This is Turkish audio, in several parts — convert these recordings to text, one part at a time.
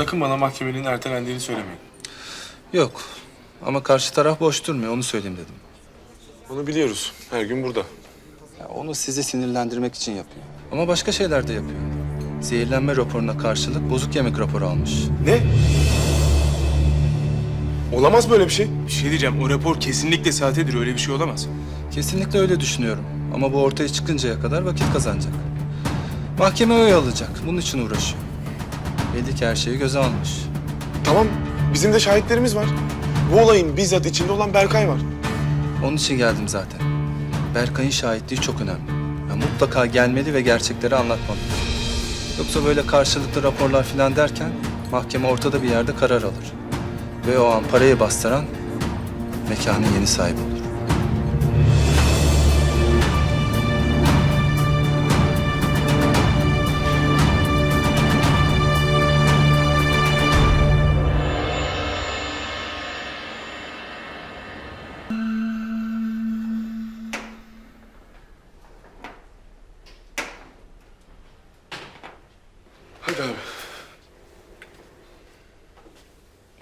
Sakın bana mahkemenin ertelendiğini söylemeyin. Yok. Ama karşı taraf boş durmuyor. Onu söyleyeyim dedim. Bunu biliyoruz. Her gün burada. Ya onu sizi sinirlendirmek için yapıyor. Ama başka şeyler de yapıyor. Zehirlenme raporuna karşılık bozuk yemek raporu almış. Ne? Olamaz böyle bir şey. Bir şey diyeceğim. O rapor kesinlikle sahtedir. Öyle bir şey olamaz. Kesinlikle öyle düşünüyorum. Ama bu ortaya çıkıncaya kadar vakit kazanacak. Mahkeme oy alacak. Bunun için uğraşıyor. Belli ki her şeyi göze almış. Tamam, bizim de şahitlerimiz var. Bu olayın bizzat içinde olan Berkay var. Onun için geldim zaten. Berkay'ın şahitliği çok önemli. Ya mutlaka gelmeli ve gerçekleri anlatmalı. Yoksa böyle karşılıklı raporlar falan derken mahkeme ortada bir yerde karar alır. Ve o an parayı bastıran mekanın yeni sahibi olur.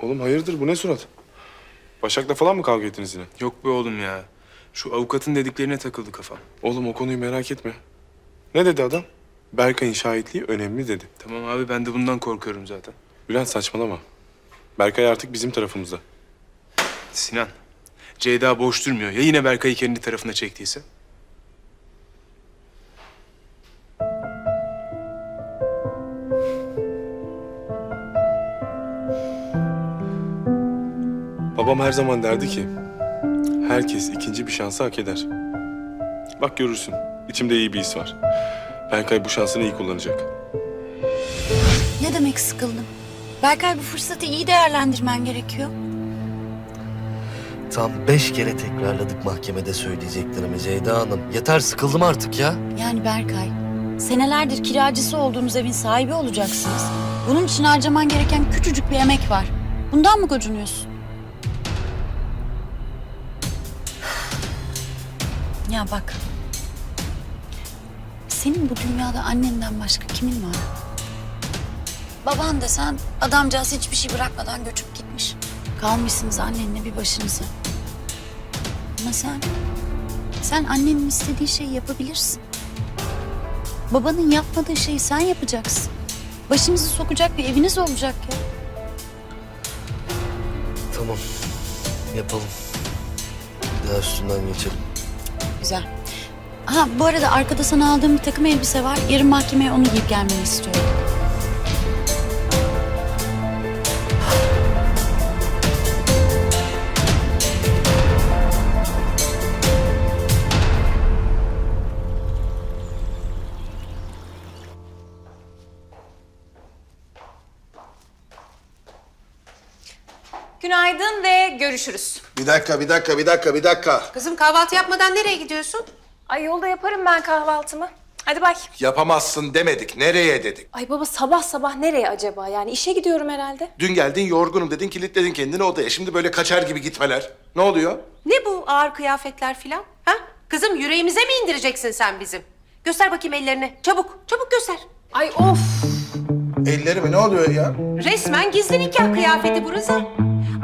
Oğlum hayırdır bu ne surat? Başak'la falan mı kavga ettiniz yine? Yok be oğlum ya. Şu avukatın dediklerine takıldı kafam. Oğlum o konuyu merak etme. Ne dedi adam? Berkay'ın şahitliği önemli dedi. Tamam abi ben de bundan korkuyorum zaten. Bülent saçmalama. Berkay artık bizim tarafımızda. Sinan. Ceyda boş durmuyor. Ya yine Berkay'ı kendi tarafına çektiyse? Babam her zaman derdi ki... ...herkes ikinci bir şansı hak eder. Bak görürsün. içimde iyi bir his var. Berkay bu şansını iyi kullanacak. Ne demek sıkıldım? Berkay bu fırsatı iyi değerlendirmen gerekiyor. Tam beş kere tekrarladık mahkemede söyleyeceklerimi Ceyda Hanım. Yeter sıkıldım artık ya. Yani Berkay, senelerdir kiracısı olduğunuz evin sahibi olacaksınız. Bunun için harcaman gereken küçücük bir emek var. Bundan mı gocunuyorsun? Ya bak. Senin bu dünyada annenden başka kimin var? Baban desen adamcağız hiçbir şey bırakmadan göçüp gitmiş. Kalmışsınız annenle bir başınıza. Ama sen, sen annenin istediği şeyi yapabilirsin. Babanın yapmadığı şeyi sen yapacaksın. Başınızı sokacak bir eviniz olacak ya. Tamam yapalım. Bir daha üstünden geçelim. Güzel. Ha bu arada arkada sana aldığım bir takım elbise var. Yarın mahkemeye onu giyip gelmeni istiyorum. Günaydın ve görüşürüz. Bir dakika, bir dakika, bir dakika, bir dakika. Kızım kahvaltı yapmadan nereye gidiyorsun? Ay yolda yaparım ben kahvaltımı. Hadi bay. Yapamazsın demedik. Nereye dedik? Ay baba sabah sabah nereye acaba? Yani işe gidiyorum herhalde. Dün geldin yorgunum dedin, kilitledin kendini odaya. Şimdi böyle kaçar gibi gitmeler. Ne oluyor? Ne bu ağır kıyafetler filan? Ha? Kızım yüreğimize mi indireceksin sen bizim? Göster bakayım ellerini. Çabuk, çabuk göster. Ay of. Ellerimi ne oluyor ya? Resmen gizli nikah kıyafeti bu Rıza.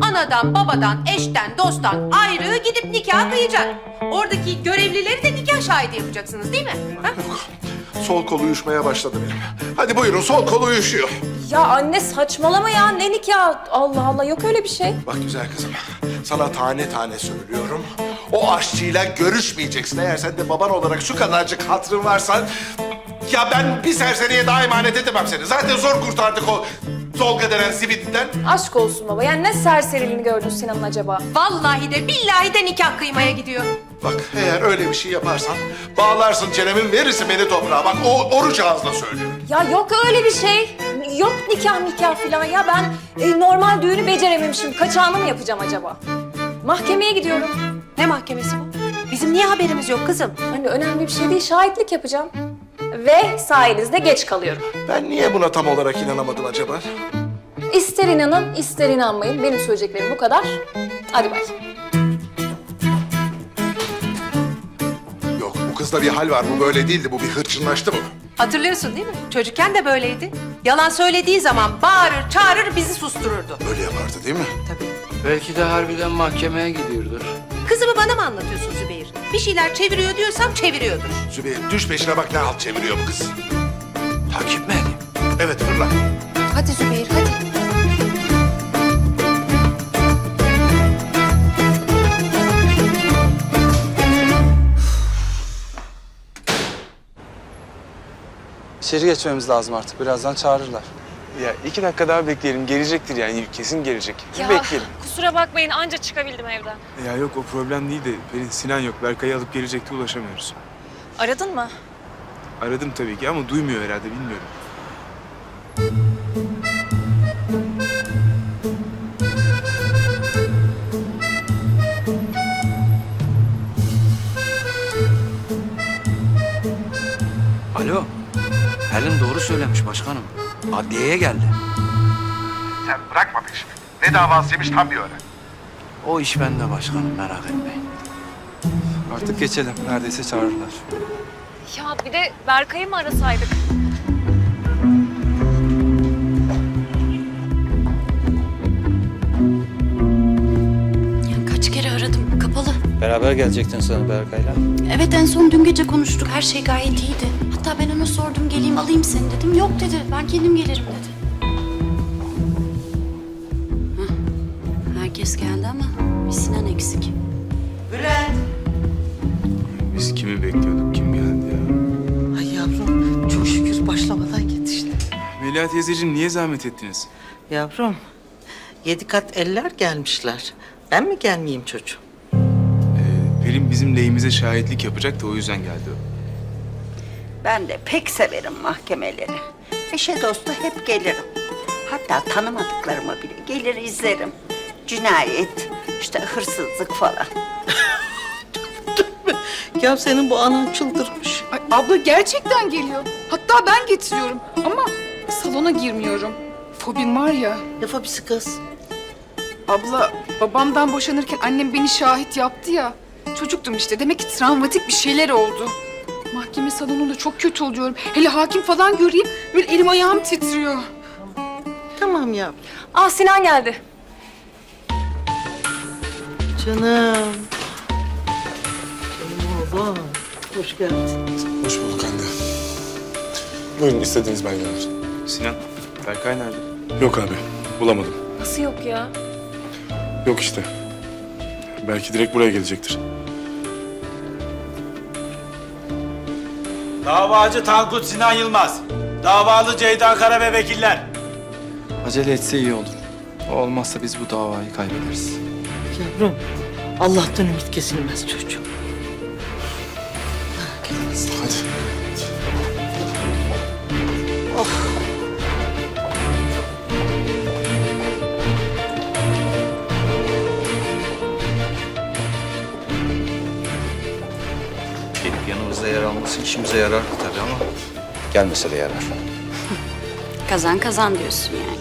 Anadan, babadan, eşten, dosttan ayrı gidip nikah kıyacak. Oradaki görevlileri de nikah şahidi yapacaksınız değil mi? Ha? Sol kolu uyuşmaya başladı benim. Hadi buyurun, sol kolu uyuşuyor. Ya anne saçmalama ya. Ne nikah? Allah Allah yok öyle bir şey. Bak güzel kızım, sana tane tane söylüyorum. O aşçıyla görüşmeyeceksin. Eğer sen de baban olarak şu kadarcık hatırın varsa... Ya ben bir serseriye daha emanet edemem seni. Zaten zor kurtardık o Tolga denen zibitten. Aşk olsun baba. Yani ne serseriliğini gördün Sinan'ın acaba? Vallahi de billahi de nikah kıymaya gidiyor. Bak eğer öyle bir şey yaparsan bağlarsın çenemin verirsin beni toprağa. Bak o oruç ağzına söylüyorum. Ya yok öyle bir şey. Yok nikah nikah falan ya. Ben e, normal düğünü becerememişim. Kaçağını mı yapacağım acaba? Mahkemeye gidiyorum. Ne mahkemesi bu? Bizim niye haberimiz yok kızım? Hani önemli bir şey değil. Şahitlik yapacağım. Ve sayenizde geç kalıyorum. Ben niye buna tam olarak inanamadım acaba? İster inanın, ister inanmayın. Benim söyleyeceklerim bu kadar. Hadi bay. Yok bu kızda bir hal var. Bu böyle değildi. Bu bir hırçınlaştı bu. Hatırlıyorsun değil mi? Çocukken de böyleydi. Yalan söylediği zaman bağırır, çağırır, bizi sustururdu. Öyle yapardı değil mi? Tabii. Belki de harbiden mahkemeye gidiyordur. Kızımı bana mı anlatıyorsun Zübeyir? Bir şeyler çeviriyor diyorsam çeviriyordur. Zübeyir düş peşine bak ne halt çeviriyor bu kız. Takip mi? Evet fırla. Hadi Zübeyir, hadi. İçeri geçmemiz lazım artık. Birazdan çağırırlar. Ya iki dakika daha bekleyelim. Gelecektir yani. Kesin gelecek. Bir bekleyelim. kusura bakmayın anca çıkabildim evden. Ya yok o problem değil de Pelin Sinan yok. Berkay'ı alıp gelecekti ulaşamıyoruz. Aradın mı? Aradım tabii ki ama duymuyor herhalde bilmiyorum. Alo. Pelin doğru söylemiş başkanım. Adliyeye geldi. Sen bırakma peşimi. Ne davasıymış tam bir öğren. O iş bende başkanım merak etmeyin. Artık geçelim. Neredeyse çağırırlar. Ya bir de Berkay'ı mı arasaydık? Beraber gelecektin sana Berkay'la. Evet en son dün gece konuştuk her şey gayet iyiydi. Hatta ben ona sordum geleyim alayım seni dedim. Yok dedi ben kendim gelirim dedi. Hah, Herkes geldi ama bir Sinan eksik. Biz kimi bekliyorduk? Kim geldi ya? Ay yavrum çok şükür başlamadan yetişti. Melia teyzeciğim niye zahmet ettiniz? Yavrum yedi kat eller gelmişler. Ben mi gelmeyeyim çocuğum? Bizim lehimize şahitlik yapacak da o yüzden geldi o. Ben de pek severim mahkemeleri. Eşe dosta hep gelirim. Hatta tanımadıklarıma bile gelir izlerim. Cinayet, işte hırsızlık falan. Ya senin bu anan çıldırmış. Ay, abla gerçekten geliyor. Hatta ben getiriyorum ama salona girmiyorum. Fobim var ya. Ne fobisi kız? Abla babamdan boşanırken annem beni şahit yaptı ya. Çocuktum işte demek ki travmatik bir şeyler oldu. Mahkeme salonunda çok kötü oluyorum. Hele hakim falan göreyim böyle elim ayağım titriyor. Tamam yavrum. Ah Sinan geldi. Canım. Canım oğlum. Hoş geldin. Hoş bulduk anne. Buyurun istediğiniz belgeler. Sinan, Berkay nerede? Yok abi bulamadım. Nasıl yok ya? Yok işte. Belki direkt buraya gelecektir. Davacı Tankut Sinan Yılmaz. Davalı Ceyda Kara ve vekiller. Acele etse iyi olur. O olmazsa biz bu davayı kaybederiz. Yavrum Allah'tan ümit kesilmez çocuğum. Hadi. Gelip yanımızda yer alması işimize yarar tabii ama gelmese de yarar. Kazan kazan diyorsun yani.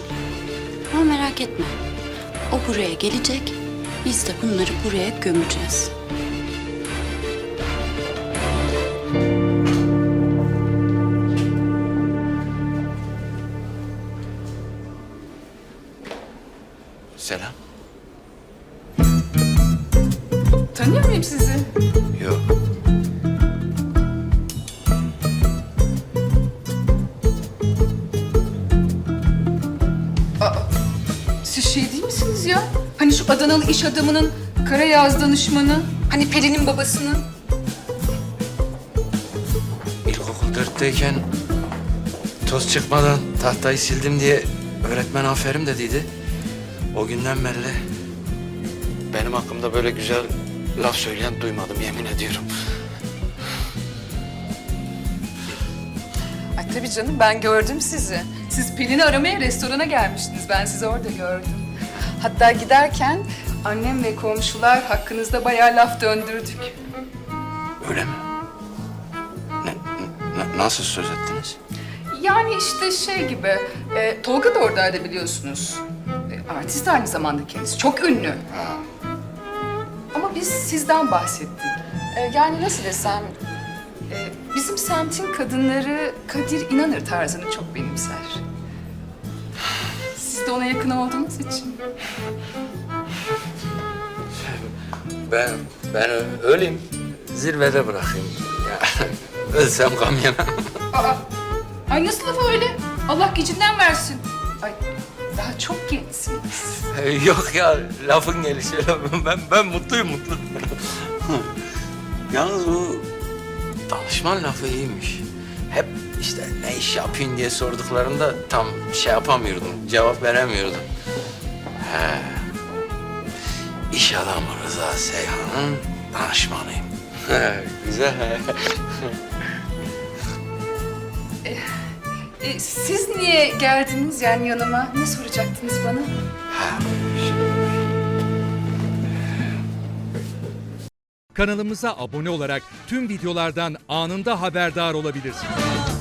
Ama merak etme. O buraya gelecek. Biz de bunları buraya gömeceğiz. Selam. Tanıyor muyum sizi? Yok. Adanalı iş adamının kara yağız danışmanı. Hani Pelin'in babasının. İlkokul dörtteyken toz çıkmadan tahtayı sildim diye öğretmen aferin dediydi. O günden beri benim hakkımda böyle güzel laf söyleyen duymadım yemin ediyorum. Ay tabii canım ben gördüm sizi. Siz Pelin'i aramaya restorana gelmiştiniz. Ben sizi orada gördüm. Hatta giderken annem ve komşular hakkınızda bayağı laf döndürdük. Öyle mi? Ne, ne- nasıl söz ettiniz? Yani işte şey gibi, e, Tolga da oradaydı biliyorsunuz. E, artist aynı zamanda kendisi, çok ünlü. Ama biz sizden bahsettik. E, yani nasıl desem, e, bizim semtin kadınları Kadir İnanır tarzını çok benimser. Siz de ona yakın olduğunuz için. Ben, ben öleyim. Zirvede bırakayım. Ya, ölsem yemem. Aa, ay nasıl laf öyle? Allah gecinden versin. Ay daha çok gençsiniz. Yok ya lafın gelişi. Ben, ben mutluyum mutlu. Yalnız bu danışman lafı iyiymiş. İş yapayım diye sorduklarında tam şey yapamıyordum, cevap veremiyordum. He. İş adamı Rıza Seyhan'ın danışmanıyım. He, Güzel. E, siz niye geldiniz yani yanıma? Ne soracaktınız bana? Kanalımıza abone olarak tüm videolardan anında haberdar olabilirsiniz.